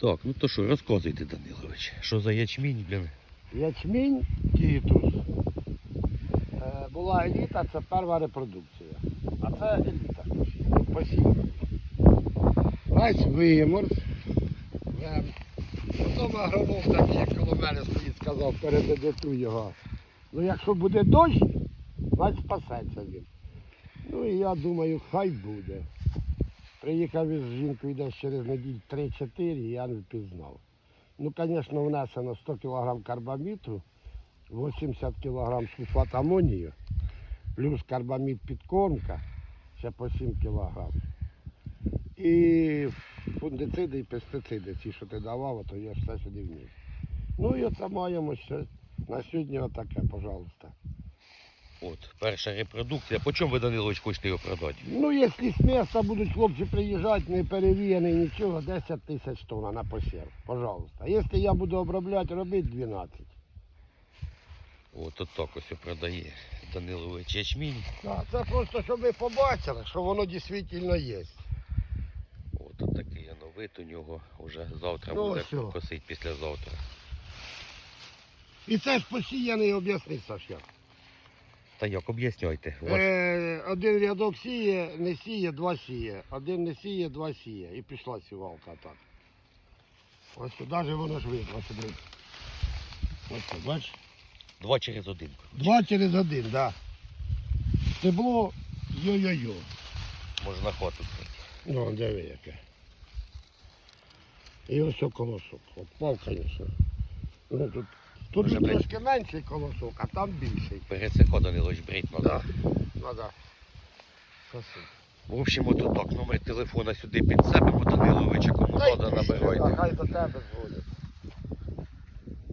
Так, ну то що, розказуйте, Данилович. Що за ячмінь, блін? Ячмінь тітус. Е, була еліта, це перша репродукція. А це еліта. Посів. Весь виморз. Е, Потім агроном як коло мене стоїть, сказав, переведету його. Ну якщо буде дощ, значить спасеться він. Ну і я думаю, хай буде. Приїхав із жінкою десь через неділь 3-4, я не впізнав. Ну, звісно, внесено 100 кг карбаміту, 80 кг сульфат амонію, плюс карбамід підкормка, ще по 7 кг. І фунгициди і пестициди, ці, що ти давав, то я ж все сюди вніс. Ну і оце маємо ще на сьогодні отаке, пожалуйста. От, перша репродукція. По чому ви, Данилович, хочете його продати? Ну, якщо з міста будуть хлопці приїжджати, не перевіяний нічого, 10 тисяч тонн на посів, пожалуйста. А якщо я буду обробляти, робити 12. От отак ось продає Данилович ячмінь. Так, це просто, щоб ви побачили, що воно дійсно є. От от такий вид у нього. Уже завтра Ну, буде всьо. косить післязавтра. І це ж посіяний об'ясни, Сашя. Та як, об'ясняйте. Ваш... Е, один рядок сіє, не сіє, два сіє. Один не сіє, два сіє. І пішла сівалка так. Ось сюди воно ж видно, ось сюди. Ось бачиш? Два через один. Два через один, так. Да. Стебло йо-йо-йо. Можна хату. Ну, диви яке. І ось колосок. От пав, звісно. Ну, тут тут Вже, блядь. трошки менший колосок, а там більший. Пересико, Данилович, брить надо. Да. Ну, да. В общем, тут так, номер телефона сюди підсипемо Даниловича, кому Та й треба пиши, набирайте. Хай до тебе дзвонять.